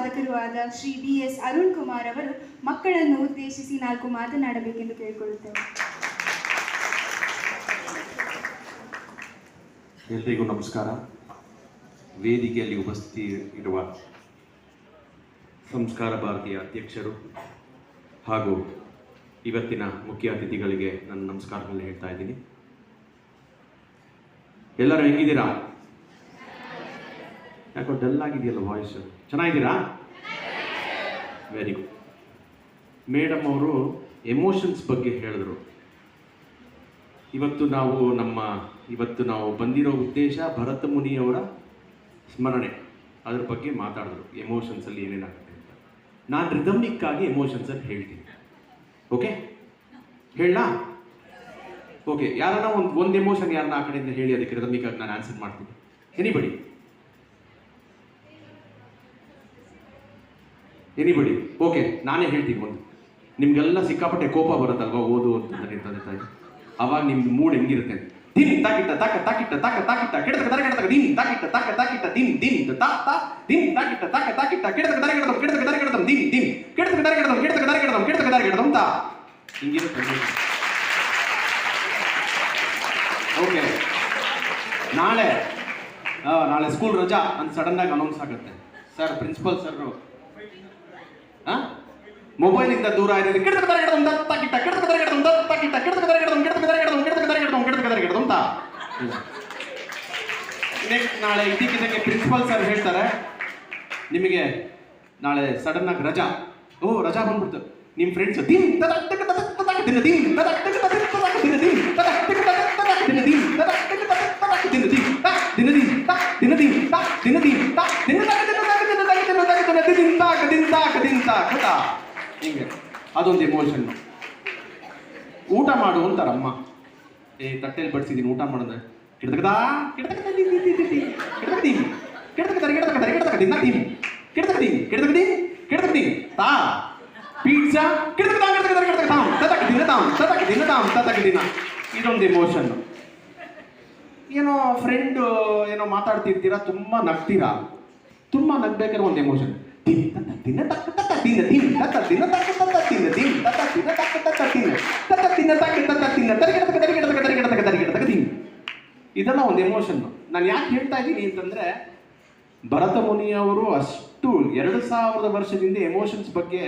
ವಾದಕರೂ ಆದ Shri B S Arun Kumar ಅವರು ಮಕ್ಕಳನ್ನು ಉದ್ದೇಶಿಸಿ ನಾಲ್ಕು ಮಾತನಾಡಬೇಕೆಂದು ಕೇಳಿಕೊಳ್ಳುತ್ತೇವೆ. ಎಲ್ರಿಗೂ ನಮಸ್ಕಾರ. ವೇದಿಕೆಯಲ್ಲಿ ಉಪಸ್ಥಿತಿ ಇರುವ ಸಂಸ್ಕಾರ ಭಾರತೀಯ ಅಧ್ಯಕ್ಷರು ಹಾಗೂ ಇವತ್ತಿನ ಮುಖ್ಯ ಅತಿಥಿಗಳಿಗೆ ನನ್ನ ನಮಸ್ಕಾರವನ್ನು ಹೇಳ್ತಾ ಇದ್ದೀನಿ. ಎಲ್ಲರೂ ಹೆಂಗಿದ್ದೀರಾ? ಯಾಕೋ ಡಲ್ ಆಗಿದೆಯಲ್ಲ ವಾಯ್ಸ್ ಚೆನ್ನಾಗಿದ್ದೀರಾ? ವೆರಿ ಗುಡ್ ಮೇಡಮ್ ಅವರು ಎಮೋಷನ್ಸ್ ಬಗ್ಗೆ ಹೇಳಿದ್ರು. ಇವತ್ತು ನಾವು ನಮ್ಮ, ಇವತ್ತು ನಾವು ಬಂದಿರೋ ಉದ್ದೇಶ ಭರತ ಮುನಿಯವರ ಸ್ಮರಣೆ. ಅದ್ರ ಬಗ್ಗೆ ಮಾತಾಡಿದ್ರು. ಎಮೋಷನ್ಸಲ್ಲಿ ಏನೇನಾಗುತ್ತೆ ಅಂತ. ನಾನು ರಿದಮಿಕ್ಕಾಗಿ ಎಮೋಷನ್ಸಲ್ಲಿ ಹೇಳ್ತೀನಿ. ಓಕೆ ಹೇಳ ಓಕೆ ಯಾರನ್ನ ಒಂದು ಒಂದು ಎಮೋಷನ್ ಯಾರನ್ನ ಆ ಕಡೆಯಿಂದ ಹೇಳಿ, ಅದಕ್ಕೆ ರಿದಮಿಕ್ಕಾಗಿ ನಾನು ಆನ್ಸರ್ ಮಾಡ್ತೀನಿ. ಎನಿಬಡಿ ಎನಿಬಡಿ ಓಕೆ ನಾನೇ ಹೇಳ್ತೀನಿ ಒಂದು ನಿಮಗೆಲ್ಲ ಸಿಕ್ಕಾಪಟ್ಟೆ ಕೋಪ ಬರುತ್ತಲ್ವಾ ಓದು ಅಂತಂದ್ರೆ ತಂದೆ ತಾಯಿ? ಅವಾಗ ನಿಮ್ದು ಮೂಡ್ ಹೆಂಗಿರುತ್ತೆ? ದಿನ್ ತಾಕಿಟ್ಟ, ತಾಕ ತಾಕಿಟ್ಟ ತಾಕ, ತಾಕಿಟ್ಟ, ಕೆಡತಕ ತರ ಕೆಡತಕ ದಿನ್ ತಾಕಿಟ್ಟ, ತಾಕ, ತಾಕಿಟ್ಟ ದಿನ್ ದಿನ್ ತಾ ತಾ ದಿನ್ ತಾಕಿಟ್ಟ, ತಾಕ, ತಾಕಿಟ್ಟ, ಕೆಡತಕ ತರ ಕೆಡತಂ, ಕೆಡತಕ ತರ ಕೆಡತಂ ದಿನ್ ದಿನ್ ಕೆಡತಕ ತರ ಕೆಡತಂ, ಕೆಡತಕ ತರ ಕೆಡತಂ, ಕೆಡತಕ ತರ ಕೆಡತಂ, ತಾ. ಹಿಂಗಿರುತ್ತೆ ಓಕೆ ನಾಳೆ ನಾಳೆ ಸ್ಕೂಲ್ ರಜಾ ಅಂತ ಸಡನ್ ಆಗಿ ಅನೌನ್ಸ್ ಆಗುತ್ತೆ. ಸರ್ ಪ್ರಿನ್ಸಿಪಲ್ ಸರ್ ಮೊಬೈಲಿಂದ ದೂರ ಇರೋದು ಕೆಟ್ಟ ಕದರ ಕೆಡದ ದತ್ತ ಕಿಟ್ಟ ಕೆಟ್ಟ ಕದರ ಕೆಡದ ದತ್ತ ಕಿಟ್ಟ ಕೆಟ್ಟ ಕದರ ಕೆಡದ ಕೆಟ್ಟ ಕದರ ಕೆಡದ ಕೆಟ್ಟ ಕದರ ಕೆಡದ ಕೆಟ್ಟ ಕದರ ಕೆಡದ ಅಂತ. ನೆಕ್ಸ್ಟ್ ನಾಳೆ ಇದಕ್ಕೆ ಪ್ರಿನ್ಸಿಪಾಲ್ ಸರ್ ಹೇಳ್ತಾರೆ. ನಿಮಗೆ ನಾಳೆ ಸಡನ್ ಆಗಿ ರಜಾ. ಓ, ರಜಾ ಬಂದ್ಬಿಡ್ತು. ನಿಮ್ಮ ಫ್ರೆಂಡ್ಸ್ ದಿನ ದಿನ ದಿನ್ ಅರ್ಹತ ಹಿಂಗೆ. ಅದೊಂದು ಎಮೋಷನ್ ಊಟ ಮಾಡು ಅಂತಾರಮ್ಮ ಏ, ತಟ್ಟೆಯಲ್ಲಿ ಬಡಿಸಿದ್ದೀನಿ ಊಟ ಮಾಡಿದ್ರೆ ಕೆಡ್ತಕದಾ ಕೆಡ್ತಕದಿ ಕೆಡ್ತಕದಿ ಕೆಡ್ತಕತಾರೆ ಕೆಡ್ತಕತಾರೆ ಕೆಡ್ತಕದಿ ನತೀನಿ ಕೆಡ್ತಕದಿ ಕೆಡ್ತಕದಿ ಕೆಡ್ತಕದಿ ತಾ. ಪಿಜ್ಜಾ ಕೆಡ್ತಕದಾ ಕೆಡ್ತಕತಾರೆ ಕೆಡ್ತಕ ತಾವು ತತಕ ದಿನ ತಾವು ತತಕ ದಿನ ಇದೊಂದು ಎಮೋಷನ್ ಏನೋ ಫ್ರೆಂಡ್ ಏನೋ ಮಾತಾಡ್ತಿರ್ತೀರಾ, ತುಂಬ ನಗ್ತೀರಾ? ತುಂಬ ನಗ್ಬೇಕಾದ್ರೆ ಒಂದು ಎಮೋಷನ್ ತಿನ್ನ ತಿನ್ನ ತಕ್ಕ ದಿನ ಇದೆಲ್ಲ ಒಂದು ಎಮೋಷನ್ ನಾನು ಯಾಕೆ ಹೇಳ್ತಾ ಇದ್ದೀನಿ ಅಂತಂದ್ರೆ ಭರತ ಮುನಿಯವರು ಅಷ್ಟು ಎರಡು ಸಾವಿರದ ವರ್ಷದಿಂದ ಎಮೋಷನ್ಸ್ ಬಗ್ಗೆ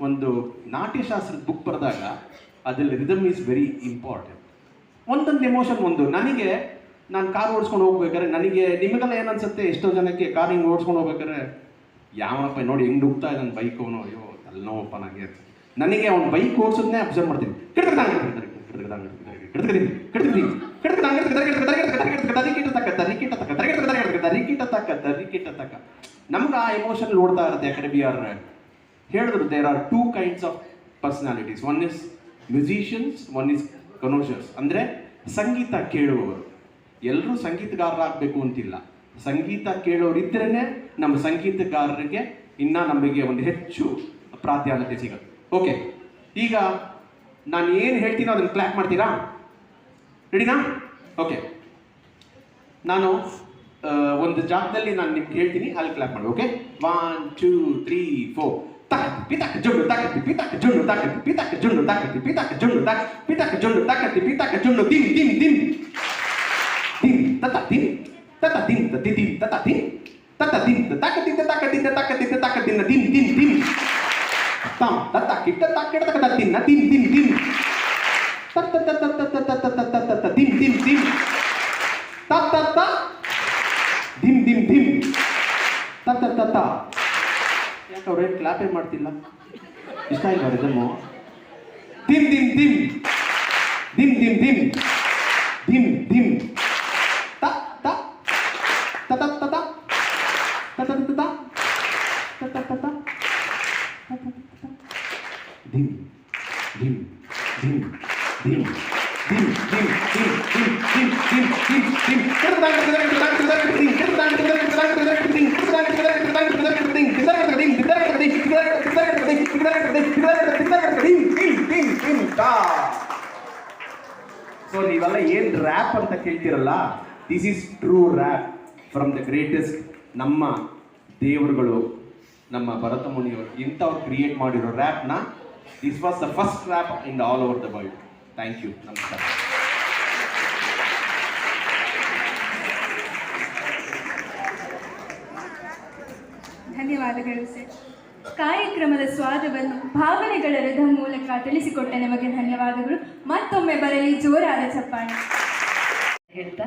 ಒಂದು ನಾಟ್ಯಶಾಸ್ತ್ರದ ಬುಕ್ ಬರೆದಾಗ ಅದರಲ್ಲಿ ರಿದಮ್ ಈಸ್ ವೆರಿ ಇಂಪಾರ್ಟೆಂಟ್ ಒಂದೊಂದು ಎಮೋಷನ್ ಒಂದು ನನಗೆ ನಾನು ಕಾರ್ ಓಡಿಸ್ಕೊಂಡು ಹೋಗ್ಬೇಕಾದ್ರೆ ನನಗೆ ನಿಮಗೆಲ್ಲ ಏನನ್ಸುತ್ತೆ ಎಷ್ಟೋ ಜನಕ್ಕೆ ಕಾರ್ ಹಿಂಗೆ ಓಡಿಸ್ಕೊಂಡು ಹೋಗ್ಬೇಕಾದ್ರೆ ಯಾವನಪ್ಪ ನೋಡಿ ಹೆಂಗ್ ನುಗ್ತಾ ಇದ್ದಾನೆ ಬೈಕ್ ಅವನು? ಅಯ್ಯೋ ತಲೆನೋವಪ್ಪ ನನಗೆ ನನಗೆ ಅವ್ನು ಬೈಕ್ ಓಡಿಸೋದನ್ನೇ ಅಬ್ಸರ್ವ್ ಮಾಡ್ತೀನಿ. ನಮ್ಗೆ ಆ ಎಮೋಷನ್ ನೋಡ್ತಾ ಇರುತ್ತೆ ಯಾಕಂದ್ರೆ ಬಿ ಆರ್ ಹೇಳಿದ್ರು there are two kinds of personalities one is musicians one is connoisseurs ಅಂದರೆ ಸಂಗೀತ ಕೇಳುವವರು ಎಲ್ಲರೂ ಸಂಗೀತಗಾರರಾಗಬೇಕು ಅಂತಿಲ್ಲ ಸಂಗೀತ ಕೇಳೋರಿದ್ರೇ ನಮ್ಮ ಸಂಗೀತಗಾರರಿಗೆ ಇನ್ನ ನಮಗೆ ಒಂದು ಹೆಚ್ಚು ಪ್ರಾಧಾನ್ಯತೆ ಸಿಗುತ್ತೆ. ಓಕೆ ಈಗ ನಾನು ಏನು ಹೇಳ್ತೀನೋ ಅದನ್ನು ಕ್ಲಾಪ್ ಮಾಡ್ತೀರಾ? ರೆಡಿನಾ ಓಕೆ ನಾನು ಒಂದು ಜಾಗದಲ್ಲಿ ನಾನು ನಿಮ್ಗೆ ಹೇಳ್ತೀನಿ, ಅಲ್ಲಿ ಕ್ಲಾಪ್ ಮಾಡಿ okay one two three four ತಾಕತಿ ಪಿತಾಕ ಜುಂಡು ತಾಕತಿ ಪಿತಾಕ ಜುಂಡು ತಾಕತಿ ಪಿತಾಕ ಜುಂಡು ತಾಕತಿ ಪಿತಾಕ ಜುಂಡು ತಾಕ, ಪಿತಾಕ ಜುಂಡು ತಾಕತಿ ಪಿತಾಕ ಜುಂಡು ದಿಮ್ ದಿಮ್ ದಿಮ್ ದಿಮ್ ತತ ದಿಮ್ ತತ ದಿಮ್ ತತಿ ದಿಮ್ ತತ ದಿಮ್ ತತ ದಿಮ್ ತಾಕ ದಿಮ್ ತಾಕ ದಿಮ್ ತಾಕ ದಿಮ್ ತಾಕ ದಿಮ್ ದಿಮ್ ದಿಮ್ ದಿಮ್ ತಾಮ್ ತತ ಕಿಟ್ಟ ತಾಕ ಕಿಟ್ಟ ತಕ ದಿಮ್ ದಿಮ್ ದಿಮ್ ದಿಮ್ ತತ ತತ ತತ ತತ ತತ ತತ ದಿಮ್ ದಿಮ್ ದಿಮ್ ತತ ತತ ಧಿಮ್ ಧಿಮ್ ಧಿಮ್ ತತ್ತ ತತ್ತ ಯಾಕೆ ಅವ್ರು ಏನು ಕ್ಲಾಪೇ ಮಾಡ್ತಿಲ್ಲ ಇಷ್ಟ ಇಲ್ಲ ರಿದಮ್ಮು ಧಿಮ್ ಧಿಮ್ ಧಿಮ್ ಧಿಮ್ ಧಿಮ್ ಧಿಮ್ ಧಿಮ್ ಧಿಮ್ ತ ಏನ್ ರ್ಯಾಪ್ ಅಂತ ಕೇಳ್ತಿರಲ್ಲ this is true rap from the greatest ನಮ್ಮ ದೇವರುಗಳು, ನಮ್ಮ ಭರತ ಮುನಿಯವರು. ಇಂಥವ್ರು ಕ್ರಿಯೇಟ್ ಮಾಡಿರೋ ರ್ಯಾಪ್ನ this was the first rap in all over the world thank you ನಮಸ್ಕಾರ. ಧನ್ಯವಾದಗಳು ಸರ್. ಕಾರ್ಯಕ್ರಮದ ಸ್ವಾದವನ್ನು ಭಾವನೆಗಳ ರಥ ಮೂಲಕ ತಿಳಿಸಿಕೊಟ್ಟ ನಿಮಗೆ ಧನ್ಯವಾದಗಳು. ಮತ್ತೊಮ್ಮೆ ಬರಲಿ, ಜೋರಾದ ಚಪ್ಪಾಳೆ. ಹೇಳ್ತಾ,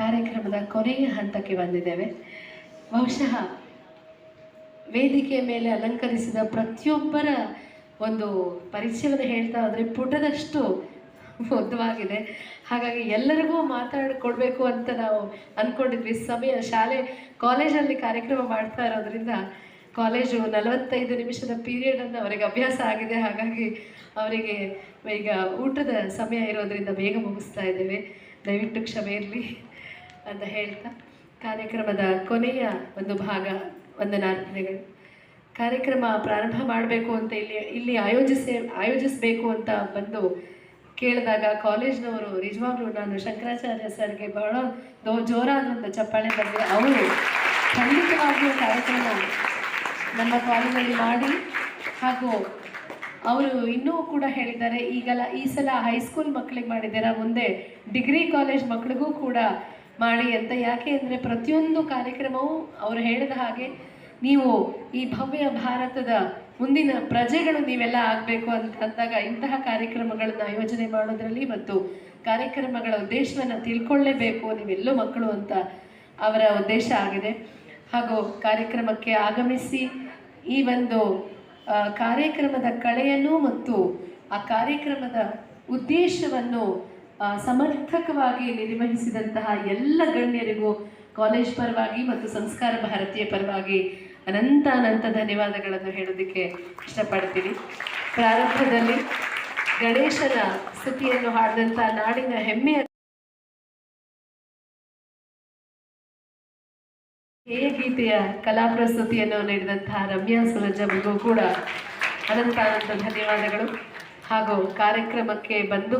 ಕಾರ್ಯಕ್ರಮದ ಕೊನೆಯ ಹಂತಕ್ಕೆ ಬಂದಿದ್ದೇವೆ. ಬಹುಶಃ ವೇದಿಕೆಯ ಮೇಲೆ ಅಲಂಕರಿಸಿದ ಪ್ರತಿಯೊಬ್ಬರ ಒಂದು ಪರಿಚಯವನ್ನು ಹೇಳ್ತಾ ಹೋದರೆ ಪುಟದಷ್ಟು ಉದ್ದವಾಗಿದೆ ಹಾಗಾಗಿ ಎಲ್ಲರಿಗೂ ಮಾತಾಡಿಕೊಡ್ಬೇಕು ಅಂತ ನಾವು ಅಂದ್ಕೊಂಡಿದ್ವಿ ಸಮಯ, ಶಾಲೆ ಕಾಲೇಜಲ್ಲಿ ಕಾರ್ಯಕ್ರಮ ಮಾಡ್ತಾ ಇರೋದ್ರಿಂದ ಕಾಲೇಜು ನಲವತ್ತೈದು ನಿಮಿಷದ ಪೀರಿಯಡನ್ನು ಅವರಿಗೆ ಅಭ್ಯಾಸ ಆಗಿದೆ. ಹಾಗಾಗಿ ಅವರಿಗೆ ಈಗ ಊಟದ ಸಮಯ ಇರೋದರಿಂದ ಬೇಗ ಮುಗಿಸ್ತಾ ಇದ್ದೇವೆ. ದಯವಿಟ್ಟು ಕ್ಷಮೆ ಇರಲಿ ಅಂತ ಹೇಳ್ತಾ ಕಾರ್ಯಕ್ರಮದ ಕೊನೆಯ ಒಂದು ಭಾಗ, ವಂದನಾರ್ಪಣೆಗಳು. ಕಾರ್ಯಕ್ರಮ ಪ್ರಾರಂಭ ಮಾಡಬೇಕು ಅಂತ ಇಲ್ಲಿ ಇಲ್ಲಿ ಆಯೋಜಿಸಿ, ಆಯೋಜಿಸಬೇಕು ಅಂತ ಬಂದು ಕೇಳಿದಾಗ ಕಾಲೇಜ್ನವರು ನಿಜವಾಗ್ಲೂ ನಾನು ಶಂಕರಾಚಾರ್ಯ ಸರ್ಗೆ ಬಹಳ ಜೋರಾದಂಥ ಚಪ್ಪಾಳೆ ಬಂದರೆ ಅವರು ಖಂಡಿತವಾಗಿಯೂ ಕಾರ್ಯಕ್ರಮ ನಮ್ಮ ಕಾಲೇಜಲ್ಲಿ ಮಾಡಿ. ಹಾಗೂ ಅವರು ಇನ್ನೂ ಕೂಡ ಹೇಳಿದ್ದಾರೆ ಈಗಲ್ಲ ಈ ಸಲ ಹೈಸ್ಕೂಲ್ ಮಕ್ಕಳಿಗೆ ಮಾಡಿದ್ದೀರಾ ಮುಂದೆ ಡಿಗ್ರಿ ಕಾಲೇಜ್ ಮಕ್ಕಳಿಗೂ ಕೂಡ ಮಾಡಿ ಅಂತ. ಯಾಕೆ ಅಂದರೆ ಪ್ರತಿಯೊಂದು ಕಾರ್ಯಕ್ರಮವೂ ಅವರು ಹೇಳಿದ ಹಾಗೆ ನೀವು ಈ ಭವ್ಯ ಭಾರತದ ಮುಂದಿನ ಪ್ರಜೆಗಳು ನೀವೆಲ್ಲ ಆಗಬೇಕು ಅಂತ ಅಂದಾಗ ಇಂತಹ ಕಾರ್ಯಕ್ರಮಗಳನ್ನು ಆಯೋಜನೆ ಮಾಡೋದ್ರಲ್ಲಿ ಮತ್ತು ಕಾರ್ಯಕ್ರಮಗಳ ಉದ್ದೇಶವನ್ನು ತಿಳ್ಕೊಳ್ಳೇಬೇಕು ನೀವೆಲ್ಲೂ ಮಕ್ಕಳು ಅಂತ ಅವರ ಉದ್ದೇಶ ಆಗಿದೆ. ಹಾಗೂ ಕಾರ್ಯಕ್ರಮಕ್ಕೆ ಆಗಮಿಸಿ ಈ ಒಂದು ಕಾರ್ಯಕ್ರಮದ ಕಳೆಯನ್ನು ಮತ್ತು ಆ ಕಾರ್ಯಕ್ರಮದ ಉದ್ದೇಶವನ್ನು ಸಮರ್ಥಕವಾಗಿ ನಿರ್ವಹಿಸಿದಂತಹ ಎಲ್ಲ ಗಣ್ಯರಿಗೂ ಕಾಲೇಜ್ ಪರವಾಗಿ ಮತ್ತು ಸಂಸ್ಕಾರ ಭಾರತೀಯ ಪರವಾಗಿ ಅನಂತ ಅನಂತ ಧನ್ಯವಾದಗಳನ್ನು ಹೇಳೋದಕ್ಕೆ ಇಷ್ಟಪಡ್ತೀನಿ. ಪ್ರಾರಂಭದಲ್ಲಿ ಗಣೇಶನ ಸ್ತುತಿಯನ್ನು ಹಾಡಿದಂಥ ನಾಡಿನ ಹೆಮ್ಮೆಯ ಹೇಯ ಗೀತೆಯ ಕಲಾ ಪ್ರಸ್ತುತಿಯನ್ನು ನೀಡಿದಂತಹ ರಮ್ಯಾ ಸುಲಜ್ ಅವರಿಗೂ ಕೂಡ ಅನಂತ ಅನಂತ ಧನ್ಯವಾದಗಳು. ಹಾಗೂ ಕಾರ್ಯಕ್ರಮಕ್ಕೆ ಬಂದು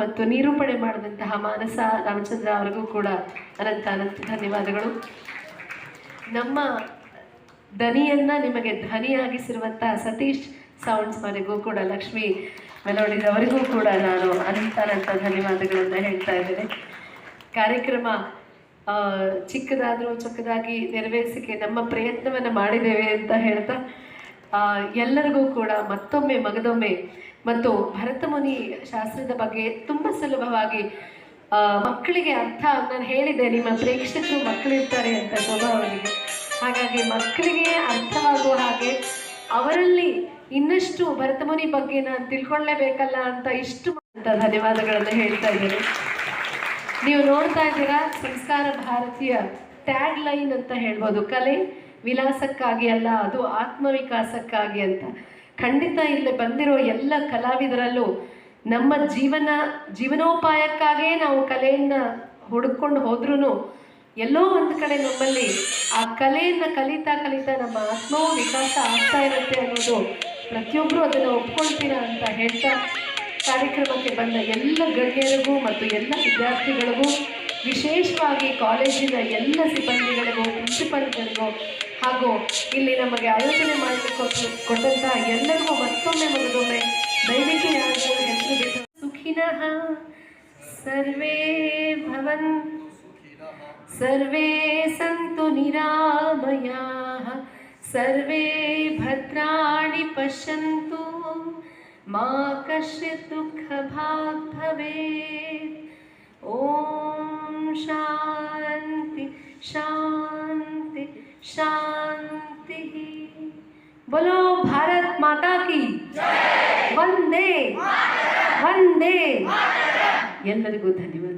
ಮತ್ತು ನಿರೂಪಣೆ ಮಾಡಿದಂತಹ ಮಾನಸ ರಾಮಚಂದ್ರ ಅವರಿಗೂ ಕೂಡ ಅನಂತ ಅನಂತ ಧನ್ಯವಾದಗಳು. ನಮ್ಮ ದನಿಯನ್ನ ನಿಮಗೆ ಧ್ವನಿಯಾಗಿಸಿರುವಂತಹ ಸತೀಶ್ ಸೌಂಡ್ಸ್ ಅವರಿಗೂ ಕೂಡ, ಲಕ್ಷ್ಮಿ ಮೆಲೋಡಿಸ್ ಅವರಿಗೂ ಕೂಡ ನಾನು ಅನಂತ ಅನಂತ ಧನ್ಯವಾದಗಳನ್ನು ಹೇಳ್ತಾ ಇದ್ದೇನೆ. ಕಾರ್ಯಕ್ರಮ ಚಿಕ್ಕದಾದರೂ ಚೊಕ್ಕದಾಗಿ ನೆರವೇರಿಸಕ್ಕೆ ನಮ್ಮ ಪ್ರಯತ್ನವನ್ನು ಮಾಡಿದ್ದೇವೆ ಅಂತ ಹೇಳ್ತಾ ಎಲ್ಲರಿಗೂ ಕೂಡ ಮತ್ತೊಮ್ಮೆ ಮಗದೊಮ್ಮೆ ಮತ್ತು ಭರತಮುನಿ ಶಾಸ್ತ್ರದ ಬಗ್ಗೆ ತುಂಬ ಸುಲಭವಾಗಿ ಮಕ್ಕಳಿಗೆ ಅರ್ಥ ನಾನು ಹೇಳಿದೆ ನಿಮ್ಮ ಪ್ರೇಕ್ಷಕರು ಮಕ್ಕಳಿರ್ತಾರೆ ಅಂತ ಶೋಭಾ ಹಾಗಾಗಿ ಮಕ್ಕಳಿಗೆ ಅರ್ಥವಾಗುವ ಹಾಗೆ ಅವರಲ್ಲಿ ಇನ್ನಷ್ಟು ಭರತಮುನಿ ಬಗ್ಗೆ ನಾನು ತಿಳ್ಕೊಳ್ಳೇಬೇಕಲ್ಲ ಅಂತ ಇಷ್ಟು ಅಂತ ಧನ್ಯವಾದಗಳನ್ನು ಹೇಳ್ತಾ ಇದ್ದೇನೆ. ನೀವು ನೋಡ್ತಾ ಇದ್ದೀರಾ ಸಂಸ್ಕಾರ ಭಾರತೀಯ ಟ್ಯಾಗ್ ಲೈನ್ ಅಂತ ಹೇಳ್ಬೋದು. ಕಲೆ ವಿಲಾಸಕ್ಕಾಗಿ ಅಲ್ಲ, ಅದು ಆತ್ಮವಿಕಾಸಕ್ಕಾಗಿ ಅಂತ. ಖಂಡಿತ ಇಲ್ಲಿ ಬಂದಿರೋ ಎಲ್ಲ ಕಲಾವಿದರಲ್ಲೂ ನಮ್ಮ ಜೀವನ, ಜೀವನೋಪಾಯಕ್ಕಾಗೇ ನಾವು ಕಲೆಯನ್ನು ಹುಡುಕೊಂಡು ಹೋದ್ರೂ ಎಲ್ಲೋ ಒಂದು ಕಡೆ ನಮ್ಮಲ್ಲಿ ಆ ಕಲೆಯನ್ನು ಕಲಿತಾ ಕಲಿತಾ ನಮ್ಮ ಆತ್ಮವೂ ವಿಕಾಸ ಆಗ್ತಾ ಇರುತ್ತೆ ಅನ್ನೋದು ಪ್ರತಿಯೊಬ್ಬರು ಅದನ್ನು ಒಪ್ಕೊಳ್ತೀರಾ ಅಂತ ಹೇಳ್ತಾ ಕಾರ್ಯಕ್ರಮಕ್ಕೆ ಬಂದ ಎಲ್ಲ ಗಣ್ಯರಿಗೂ ಮತ್ತು ಎಲ್ಲ ವಿದ್ಯಾರ್ಥಿಗಳಿಗೂ, ವಿಶೇಷವಾಗಿ ಕಾಲೇಜಿನ ಎಲ್ಲ ಸಿಬ್ಬಂದಿಗಳಿಗೂ, ಪ್ರಿನ್ಸಿಪಲ್ಗಳಿಗೂ ಹಾಗೂ ಇಲ್ಲಿ ನಮಗೆ ಆಯೋಜನೆ ಮಾಡಲಿಕ್ಕೆ ಕೊಟ್ಟಂತಹ ಎಲ್ಲರಿಗೂ ಮತ್ತೊಮ್ಮೆ ಮಗದೊಮ್ಮೆ ದಯವಿಟ್ಟು ಯಾರಿಗೂ ಹೆಸರು ಸುಖಿನಃ. ಸರ್ವೇ ಭವನ್ ಸರ್ವೇ ಸಂತು ನಿರಾಮಯ. ಸರ್ವೇ ಭದ್ರಾಣಿ ಪಶ್ಯಂತು. मा कश्चित् दुःखभाग् भवेत् ॐ शान्ति शान्ति शान्तिः बोलो भारत माता की वंदे वंदे ಎಲ್ಲರಿಗೂ ಧನ್ಯವಾದ